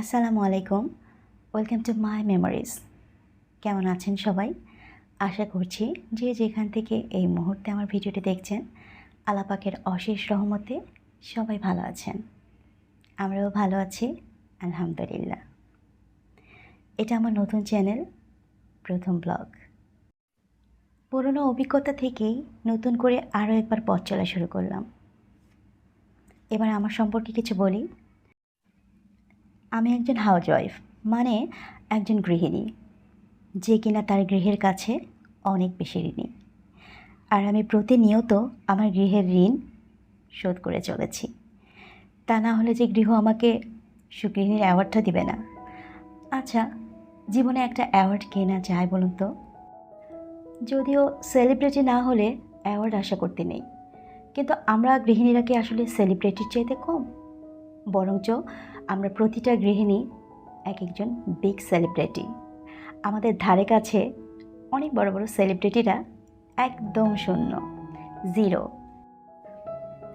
আসসালামু আলাইকুম welcome to my memories কেমন আছেন সবাই? আশা করছি যে যেখান থেকে এই মুহূর্তে আমার ভিডিওটি দেখছেন আলাপাকের অশেষ রহমতে সবাই ভালো আছেন। আমরাও ভালো আছি, আলহামদুলিল্লাহ। এটা আমার নতুন চ্যানেল, প্রথম ব্লগ। পুরনো অভিজ্ঞতা থেকেই নতুন করে আরও একবার পথ চলা শুরু করলাম। এবার আমার সম্পর্কে কিছু বলি। আমি একজন হাউস ওয়াইফ মানে একজন গৃহিণী, যে কিনা তার গৃহের কাছে অনেক বেশি ঋণী। আর আমি প্রতিনিয়ত আমার গৃহের ঋণ শোধ করে চলেছি। তা না হলে যে গৃহ আমাকে সুগৃহিণীর অ্যাওয়ার্ডটা দিবে না। আচ্ছা জীবনে একটা অ্যাওয়ার্ড কেনা যায় বলুন তো? যদিও সেলিব্রিটি না হলে অ্যাওয়ার্ড আশা করতে নেই। কিন্তু আমরা গৃহিণীরা কি আসলে সেলিব্রিটির চাইতে কম? বরঞ্চ আমরা প্রতিটা গৃহিণী এক একজন বিগ সেলিব্রিটি আমাদের ধারে কাছে অনেক বড় বড় সেলিব্রিটিরা একদম শূন্য জিরো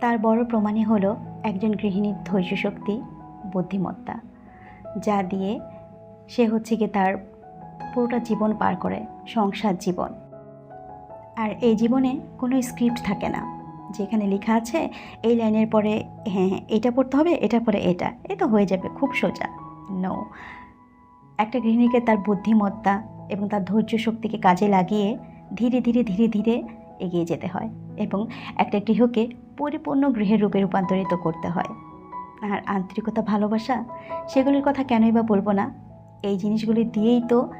তার বড় প্রমাণই হলো একজন গৃহিণীর ধৈর্য শক্তি, বুদ্ধিমত্তা, যা দিয়ে সে হচ্ছে গিয়ে তার পুরোটা জীবন পার করে সংসার জীবন। আর এই জীবনে কোনো স্ক্রিপ্ট থাকে না। যেখানে লেখা আছে, এই লাইনের পরে হ্যাঁ হ্যাঁ এটা পড়তে হবে, এটার পরে এটা। এ তো হয়ে যাবে, খুব সোজা। নো একটা গৃহিণীকে তার বুদ্ধিমত্তা এবং তার ধৈর্য শক্তিকে কাজে লাগিয়ে ধীরে ধীরে ধীরে ধীরে এগিয়ে যেতে হয় এবং একটা গৃহকে পরিপূর্ণ গৃহের রূপে রূপান্তরিত করতে হয়। আর আন্তরিকতা, ভালোবাসা, সেগুলির কথা কেনই বা বলব না। এই জিনিসগুলি দিয়েই তো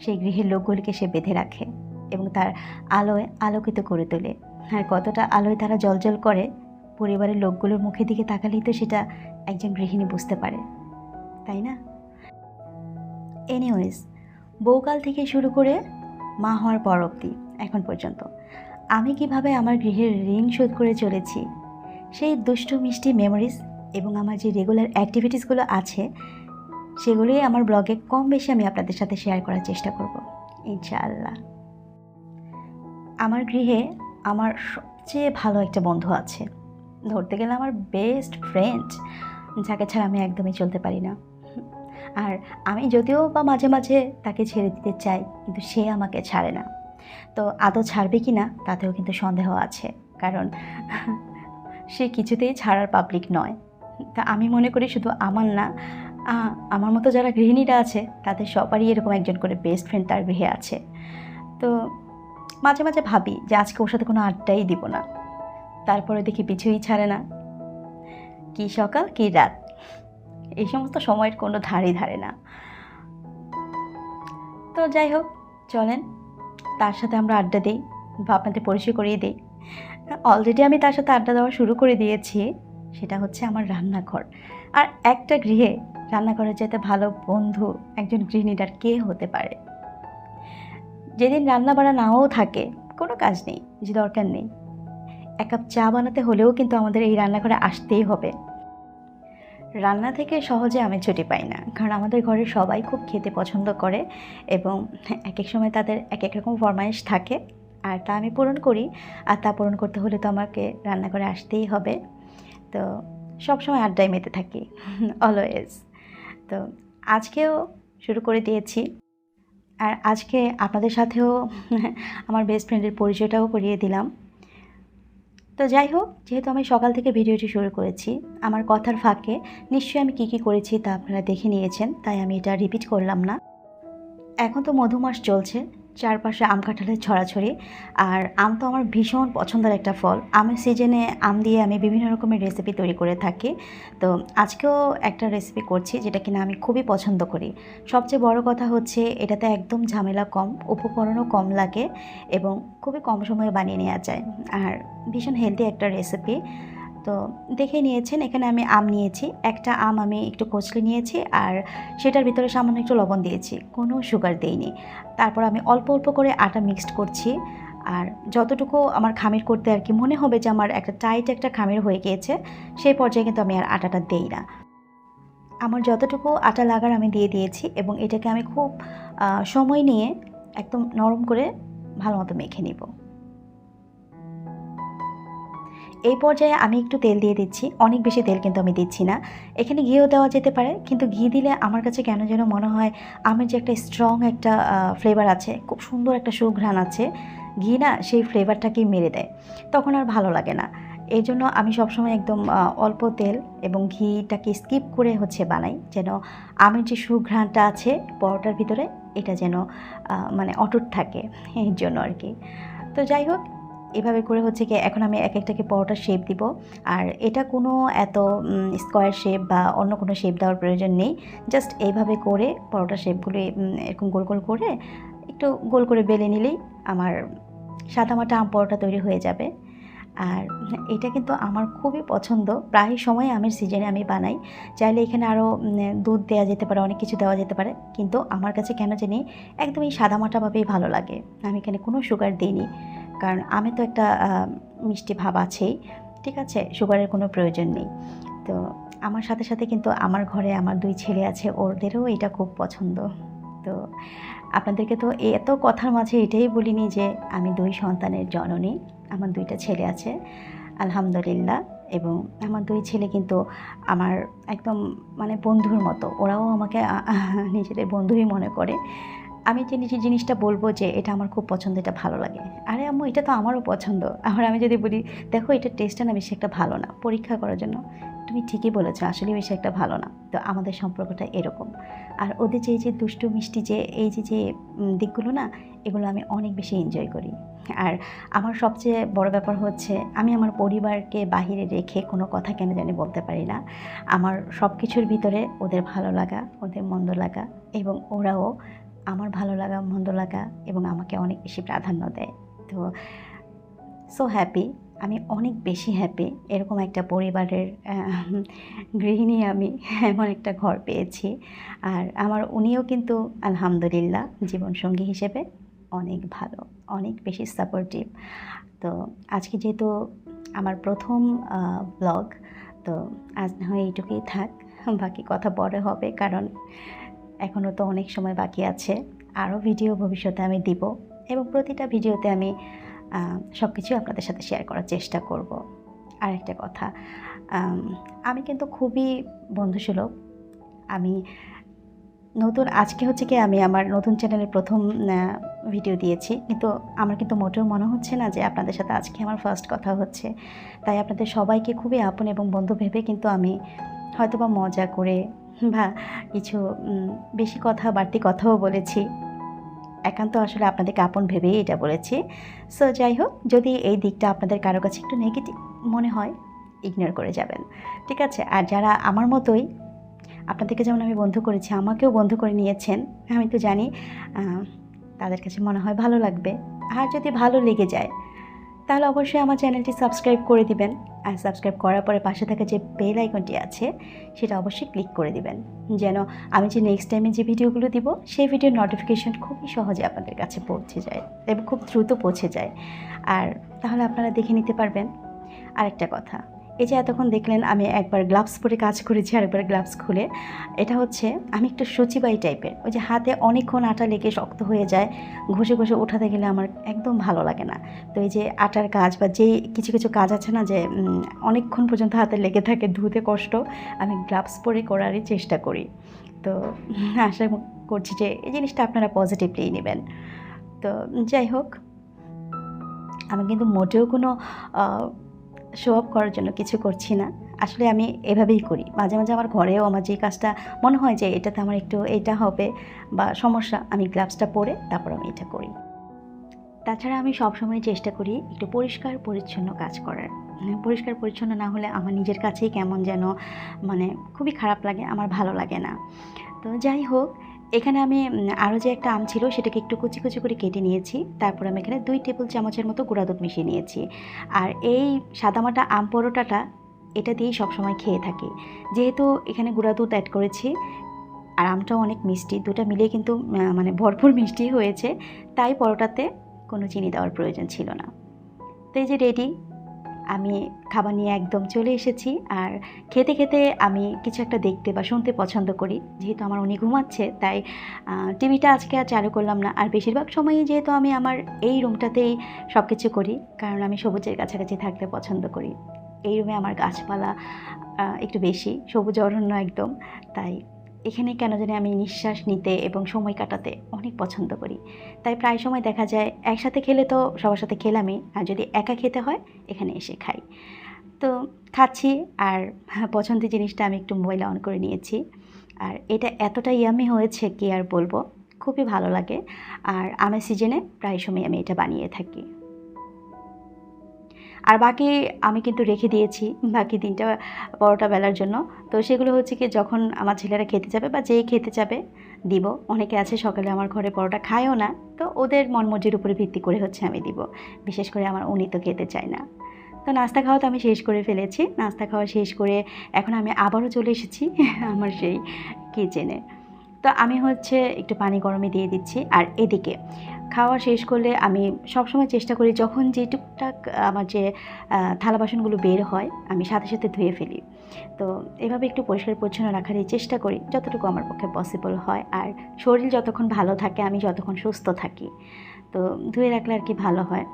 সেই গৃহের লোকগুলিকে সে বেঁধে রাখে এবং তার আলোয় আলোকিত করে তোলে। আর কতটা আলোয় তারা জলজল করে, পরিবারের লোকগুলোর মুখের দিকে তাকালেই তো সেটা একজন গৃহিণী বুঝতে পারে, তাই না? এনিওয়েজ বউকাল থেকে শুরু করে মা হওয়ার পর অবধি, এখন পর্যন্ত, আমি কীভাবে আমার গৃহের ঋণ শোধ করে চলেছি, সেই দুষ্টু মিষ্টি মেমোরিজ এবং আমার যে রেগুলার অ্যাক্টিভিটিসগুলো আছে, সেগুলোই আমার ব্লগে কম বেশি আমি আপনাদের সাথে শেয়ার করার চেষ্টা করব, ইনশাআল্লাহ। আমার গৃহে আমার সবচেয়ে ভালো একটা বন্ধু আছে। ধরতে গেলে আমার বেস্ট ফ্রেন্ড যাকে ছাড়া আমি একদমই চলতে পারি না। আর আমি যদিও বা মাঝে মাঝে তাকে ছেড়ে দিতে চাই, কিন্তু সে আমাকে ছাড়ে না। তো আদৌ ছাড়বে কি না তাতেও কিন্তু সন্দেহ আছে। কারণ সে কিছুতেই ছাড়ার পাবলিক নয়। তা আমি মনে করি শুধু আমার না আমার মতো যারা গৃহিণীরা আছে, তাদের সবারই এরকম একজন করে বেস্ট ফ্রেন্ড তার গৃহে আছে। তো মাঝে মাঝে ভাবি যে আজকে ওর সাথে কোনো আড্ডাই দিব না। তারপরে দেখি পিছুই ছাড়ে না। কি সকাল, কি রাত। এই সমস্ত সময়ের কোনো ধারই ধারে না। তো যাই হোক, চলেন। তার সাথে আমরা আড্ডা দিই বা আপনাদের পরিচয় করিয়ে দিই। অলরেডি আমি তার সাথে আড্ডা দেওয়া শুরু করে দিয়েছি। সেটা হচ্ছে আমার রান্নাঘর। আর একটা গৃহে রান্নাঘরের যেতে ভালো বন্ধু একজন গৃহিণীর আর কে হতে পারে? যেদিন রান্না বান্না নাও থাকে, কোনো কাজ নেই, যে দরকার নেই। এক কাপ চা বানাতে হলেও কিন্তু আমাদের এই রান্নাঘরে আসতেই হবে। রান্না থেকে সহজে আমি ছুটি পাই না, কারণ আমাদের ঘরে সবাই খুব খেতে পছন্দ করে এবং এক এক সময় তাদের এক এক রকম ফরমাইশ থাকে, আর তা আমি পূরণ করি, আর তা পূরণ করতে হলে তো আমাকে রান্নাঘরে আসতেই হবে। তো সব সময় আড্ডায় মেতে থাকি অলওয়েজ তো আজকেও শুরু করে দিয়েছি। আর আজকে আপনাদের সাথেও আমার বেস্ট ফ্রেন্ডের পরিচয়টাও করিয়ে দিলাম। তো যাই হোক, যেহেতু আমি সকাল থেকে ভিডিওটি শুরু করেছি, আমার কথার ফাঁকে নিশ্চয়ই আমি কি কি করেছি তা আপনারা দেখে নিয়েছেন, তাই আমি এটা রিপিট করলাম না। এখন তো মধুমাস চলছে চারপাশে আম কাঁঠালের ছড়াছড়ি। আর আম তো আমার ভীষণ পছন্দের একটা ফল। আমের সিজনে আম দিয়ে আমি বিভিন্ন রকমের রেসিপি তৈরি করে থাকি। তো আজকেও একটা রেসিপি করছি যেটা কিনা আমি খুবই পছন্দ করি। সবচেয়ে বড় কথা হচ্ছে এটাতে একদম ঝামেলা কম, উপকরণও কম লাগে এবং খুবই কম সময়ে বানিয়ে নেওয়া যায়। আর ভীষণ হেলদি একটা রেসিপি তো দেখে নিয়েছেন, এখানে আমি আম নিয়েছি। একটা আম আমি একটু কচলে নিয়েছি আর সেটার ভিতরে সামান্য একটু লবণ দিয়েছি, কোনো সুগার দেইনি। তারপর আমি অল্প অল্প করে আটা মিক্সড করছি আর যতটুকু আমার খামির করতে আর কি মনে হবে যে আমার একটা টাইট একটা খামির হয়ে গিয়েছে, সেই পর্যায়ে কিন্তু আমি আর আটাটা দেই না। আমার যতটুকু আটা লাগার আমি দিয়ে দিয়েছি এবং এটাকে আমি খুব সময় নিয়ে একদম নরম করে ভালো মতো মেখে নিব। এই পর্যায়ে আমি একটু তেল দিয়ে দিচ্ছি। অনেক বেশি তেল কিন্তু আমি দিচ্ছি না। এখানে ঘিও দেওয়া যেতে পারে, কিন্তু ঘি দিলে আমার কাছে কেন যেন মনে হয় আমের যে একটা স্ট্রং একটা ফ্লেভার আছে, খুব সুন্দর একটা সুঘ্রাণ আছে, ঘি না সেই ফ্লেভারটাকেই মেরে দেয়। তখন আর ভালো লাগে না। এই জন্য আমি সবসময় একদম অল্প তেল এবং ঘিটাকে স্কিপ করে হচ্ছে বানাই, যেন আমের যে সুঘ্রাণটা আছে পরোটার ভিতরে, এটা যেন মানে অটুট থাকে, এই জন্য আর কি। তো যাই হোক এভাবে করে হচ্ছে কি এখন আমি এক একটাকে পরোটার শেপ দিব। আর এটা কোনো এত স্কোয়ার শেপ বা অন্য কোনো শেপ দেওয়ার প্রয়োজন নেই। জাস্ট এইভাবে করে পরোটা শেপগুলো এরকম গোল গোল করে একটু গোল করে বেলে নিলেই আমার সাদামাটা আম পরোটা তৈরি হয়ে যাবে। আর এটা কিন্তু আমার খুবই পছন্দ। প্রায় সময় আমের সিজনে আমি বানাই। চাইলে এখানে আরও দুধ দেওয়া যেতে পারে, অনেক কিছু দেওয়া যেতে পারে। কিন্তু আমার কাছে কেন জানি একদমই সাদামাটাভাবেই ভালো লাগে। আমি এখানে কোনো সুগার দিইনি। কারণ আমি তো একটা মিষ্টি ভাব আছেই, ঠিক আছে? সুগারের কোনো প্রয়োজন নেই। তো আমার সাথে সাথে কিন্তু আমার ঘরে আমার দুই ছেলে আছে, ওদেরও এটা খুব পছন্দ। তো আপনাদেরকে তো এত কথার মাঝে এটাই বলিনি যে আমি দুই সন্তানের জননী, আমার দুইটা ছেলে আছে, আলহামদুলিল্লাহ। এবং আমার দুই ছেলে কিন্তু আমার একদম মানে বন্ধুর মতো, ওরাও আমাকে নিজেদের বন্ধুই মনে করে। আমি যে নিজের জিনিসটা বলব যে এটা আমার খুব পছন্দ, এটা ভালো লাগে। আরে আম্মু, এটা তো আমারও পছন্দ। আবার আমি যদি বলি, দেখো, এটা টেস্টটা না বেশি একটা ভালো না পরীক্ষা করার জন্য। তুমি ঠিকই বলেছ, আসলে বেশি একটা ভালো না। তো আমাদের সম্পর্কটা এরকম। আর ওদের যে এই যে দুষ্টু, মিষ্টি যে, এই যে যে দিকগুলো না, এগুলো আমি অনেক বেশি এনজয় করি। আর আমার সবচেয়ে বড় ব্যাপার হচ্ছে, আমি আমার পরিবারকে বাহিরে রেখে কোনো কথা কেন জানি বলতে পারি না। আমার সব কিছুর ভিতরে ওদের ভালো লাগা, ওদের মন্দ লাগা এবং ওরাও আমার ভালো লাগা, মন্দ লাগা এবং আমাকে অনেক বেশি প্রাধান্য দেয়। তো সো হ্যাপি আমি অনেক বেশি হ্যাপি এরকম একটা পরিবারের গৃহিণী আমি এমন একটা ঘর পেয়েছি। আর আমার উনিও কিন্তু আলহামদুলিল্লাহ জীবনসঙ্গী হিসেবে অনেক ভালো, অনেক বেশি সাপোর্টিভ তো, আজকে যেহেতু আমার প্রথম ব্লগ তো আজ না হয় এইটুকুই থাক, বাকি কথা পরে হবে কারণ এখনও তো অনেক সময় বাকি আছে। আরও ভিডিও ভবিষ্যতে আমি দিব এবং প্রতিটা ভিডিওতে আমি সব কিছু আপনাদের সাথে শেয়ার করার চেষ্টা করব। আর একটা কথা, আমি কিন্তু খুবই বন্ধুসুলভ। আমি নতুন, আজকে হচ্ছে কি আমি আমার নতুন চ্যানেলের প্রথম ভিডিও দিয়েছি। কিন্তু আমার কিন্তু মোটেও মনে হচ্ছে না যে আপনাদের সাথে আজকে আমার ফার্স্ট কথা হচ্ছে। তাই আপনাদের সবাইকে খুবই আপন এবং বন্ধু ভেবে কিন্তু আমি হয়তো বা মজা করে বা কিছু বেশি কথা, বাড়তি কথাও বলেছি। একান্ত আসলে আপনাদেরকে আপন ভেবেই এটা বলেছি। সো যাই হোক, যদি এই দিকটা আপনাদের কারও কাছে একটু নেগেটিভ মনে হয় ইগনোর করে যাবেন। ঠিক আছে? আর যারা আমার মতোই, আপনাদেরকে যেমন আমি বন্ধু করেছি, আমাকেও বন্ধু করে নিয়েছেন, আমি তো জানি তাদের কাছে মনে হয় ভালো লাগবে। আর যদি ভালো লেগে যায় তাহলে অবশ্যই আমার চ্যানেলটি সাবস্ক্রাইব করে দিবেন। আর সাবস্ক্রাইব করার পরে পাশে থাকা যে বেল আইকনটি আছে, সেটা অবশ্যই ক্লিক করে দিবেন। যেন আমি যে নেক্সট টাইমে যে ভিডিওগুলো দিব, সেই ভিডিওর নোটিফিকেশান খুবই সহজে আপনাদের কাছে পৌঁছে যায় এবং খুব দ্রুত পৌঁছে যায়। আর তাহলে আপনারা দেখে নিতে পারবেন। আরেকটা কথা এই যে এতক্ষণ দেখলেন, আমি একবার গ্লাভস পরে কাজ করেছি আর একবার গ্লাভস খুলে। এটা হচ্ছে, আমি একটু সচিবাই টাইপের। ওই যে হাতে অনেকক্ষণ আটা লেগে শক্ত হয়ে যায়, ঘষে ঘষে ওঠাতে গেলে আমার একদম ভালো লাগে না। তো এই যে আটার কাজ বা যেই কিছু কিছু কাজ আছে না যে অনেকক্ষণ পর্যন্ত হাতে লেগে থাকে, ধুতে কষ্ট, আমি গ্লাভস পরে করারই চেষ্টা করি। তো আশা করছি যে এই জিনিসটা আপনারা পজিটিভলি নেবেন। তো যাই হোক, আমি কিন্তু মোটেও কোনো শো অফ করার জন্য কিছু করছি না। আসলে আমি এভাবেই করি। মাঝে মাঝে আমার ঘরেও আমার যে কাজটা মনে হয় যে এটাতে আমার একটু এটা হবে বা সমস্যা, আমি গ্লাভসটা পরে তারপর আমি এটা করি। তাছাড়া আমি সবসময় চেষ্টা করি একটু পরিষ্কার, পরিচ্ছন্ন কাজ করার। মানে পরিষ্কার, পরিচ্ছন্ন না হলে আমার নিজের কাছেই কেমন যেন মানে খুবই খারাপ লাগে, আমার ভালো লাগে না। তো যাই হোক এখানে আমি আরও যে একটা আম ছিল সেটাকে একটু কুচি কুচি করে কেটে নিয়েছি। তারপর আমি এখানে দুই টেবিল চামচের মতো গুঁড়া দুধ মিশিয়ে নিয়েছি। আর এই সাদামাটা আম পরোটাটা, এটা দিয়েই সবসময় খেয়ে থাকি। যেহেতু এখানে গুঁড়া দুধ অ্যাড করেছি, আর আমটাও অনেক মিষ্টি, দুটা মিলিয়ে কিন্তু মানে ভরপুর মিষ্টি হয়েছে, তাই পরোটাতে কোনো চিনি দেওয়ার প্রয়োজন ছিল না। তো এই যে রেডি আমি খাবার নিয়ে একদম চলে এসেছি। আর খেতে খেতে আমি কিছু একটা দেখতে বা শুনতে পছন্দ করি। যেহেতু আমার উনি ঘুমাচ্ছে, তাই টিভিটা আজকে আর চালু করলাম না। আর বেশিরভাগ সময়ই যেহেতু আমি আমার এই রুমটাতেই সব কিছু করি, কারণ আমি সবুজের কাছাকাছি থাকতে পছন্দ করি। এই রুমে আমার গাছপালা একটু বেশি, সবুজ অরণ্য একদম, তাই এখানে কেন জানি আমি নিঃশ্বাস নিতে এবং সময় কাটাতে অনেক পছন্দ করি। তাই প্রায় সময় দেখা যায় একসাথে খেলে তো সবার সাথে খেলামই, আর যদি একা খেতে হয়, এখানে এসে খাই। তো খাচ্ছি, আর পছন্দের জিনিসটা আমি একটু মোবাইল অন করে নিয়েছি। আর এটা এতটা ইয়ামি হয়েছে কি আর বলব? খুবই ভালো লাগে। আর আমের সিজনে প্রায় সময় আমি এটা বানিয়ে থাকি। আর বাকি আমি কিন্তু রেখে দিয়েছি বাকি তিনটা পরোটা বেলার জন্য। তো সেগুলো হচ্ছে কি যখন আমার ছেলেরা খেতে যাবে বা যেই খেতে যাবে, দিব। অনেকে আছে সকালে আমার ঘরে পরোটা খায়ও না। তো ওদের মনমর্জির উপরে ভিত্তি করে হচ্ছে আমি দিব। বিশেষ করে আমার উনি তো খেতে চায় না। তো নাস্তা খাওয়া তো আমি শেষ করে ফেলেছি। নাস্তা খাওয়া শেষ করে এখন আমি আবারও চলে এসেছি আমার সেই কিচেনে তো আমি হচ্ছে একটু পানি গরমে দিয়ে দিচ্ছি আর এদিকে খাওয়া শেষ করলে আমি সবসময় চেষ্টা করি যখন যে টুকটাক আমার যে থালা বাসনগুলো বের হয় আমি সাথে সাথে ধুয়ে ফেলি। তো এভাবে একটু পরিষ্কার পরিচ্ছন্ন রাখারই চেষ্টা করি যতটুকু আমার পক্ষে পসিবল হয় আর শরীর যতক্ষণ ভালো থাকে আমি যতক্ষণ সুস্থ থাকি। তো ধুয়ে রাখলে আর কি ভালো হয়।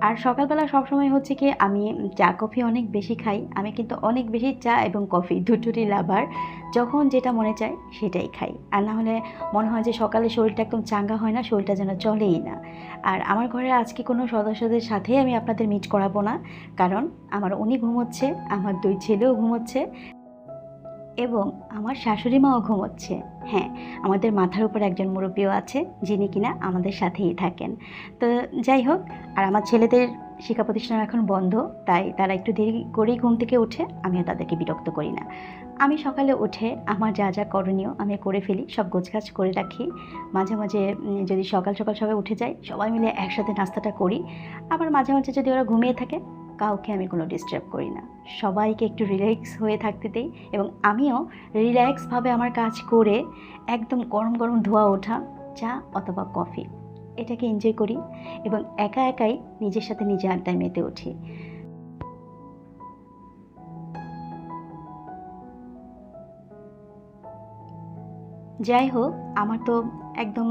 আর সকালবেলা সবসময় হচ্ছে কি আমি চা, কফি অনেক বেশি খাই। আমি কিন্তু অনেক বেশি চা এবং কফি দুটোরই লাভার যখন যেটা মনে চায় সেটাই খাই। আর না হলে মনে হয় যে সকালে শরীরটা একদম চাঙ্গা হয় না, শরীরটা যেন চলেই না। আর আমার ঘরে আজকে কোনো সদস্যদের সাথেই আমি আপনাদের মিট করাবো না। কারণ আমার উনি ঘুমোচ্ছে, আমার দুই ছেলেও ঘুমোচ্ছে। এবং আমার শাশুড়ি মাও ঘুমোচ্ছে। হ্যাঁ আমাদের মাথার উপর একজন মুরব্বীও আছে, যিনি কিনা আমাদের সাথেই থাকেন। তো যাই হোক, আর আমার ছেলেদের শিক্ষা প্রতিষ্ঠান এখন বন্ধ, তাই তারা একটু দেরি করেই ঘুম থেকে উঠে, আমিও তাদেরকে বিরক্ত করি না। আমি সকালে উঠে আমার যা যা করণীয় আমি করে ফেলি, সব গোছগাছ করে রাখি। মাঝে মাঝে যদি সকাল সকাল সবাই উঠে যায়, সবাই মিলে একসাথে নাস্তাটা করি। আবার মাঝে মাঝে যদি ওরা ঘুমিয়ে থাকে কাউকে আমি কোনো ডিস্টার্ব করি না। সবাইকে একটু রিল্যাক্স হয়ে থাকতে দিই এবং আমিও রিল্যাক্সভাবে আমার কাজ করে একদম গরম গরম ধোয়া ওঠা, চা অথবা কফি এটাকে এনজয় করি এবং একা একাই নিজের সাথে নিজে আড্ডায় মেতে উঠি। যাই হোক, আমার তো একদম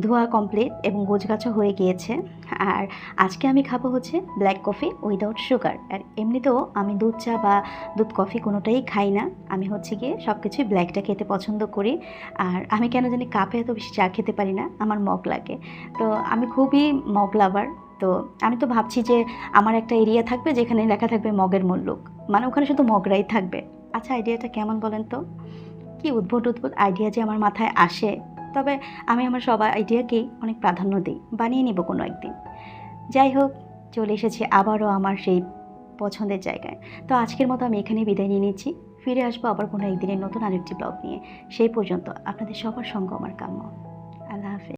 ধোয়া কমপ্লিট এবং গোছগাছা হয়ে গিয়েছে। আর আজকে আমি খাব হচ্ছে ব্ল্যাক কফি উইদাউট সুগার আর এমনিতেও আমি দুধ চা বা দুধ কফি কোনোটাই খাই না। আমি হচ্ছে গিয়ে সব কিছুই ব্ল্যাকটা খেতে পছন্দ করি। আর আমি কেন জানি কাপে এত বেশি চা খেতে পারি না, আমার মগ লাগে। তো আমি খুবই মগ লাভার তো আমি তো ভাবছি যে আমার একটা এরিয়া থাকবে যেখানে লেখা থাকবে মগের মূল্যক মানে ওখানে শুধু মগরাই থাকবে। আচ্ছা আইডিয়াটা কেমন বলেন তো? কি উদ্ভট উদ্ভট আইডিয়া যে আমার মাথায় আসে? তবে আমি আমার সব আইডিয়াকেই অনেক প্রাধান্য দিই। বানিয়ে নিব কোনো একদিন। যাই হোক, চলে এসেছি আবারও আমার সেই পছন্দের জায়গায়। তো আজকের মতো আমি এখানে বিদায় নিয়ে নিচ্ছি। ফিরে আসব আবার কোনো একদিনের নতুন আরেকটি ব্লগ নিয়ে। সেই পর্যন্ত আপনাদের সবার সঙ্গে আমার কাম্য। আল্লাহ হাফেজ।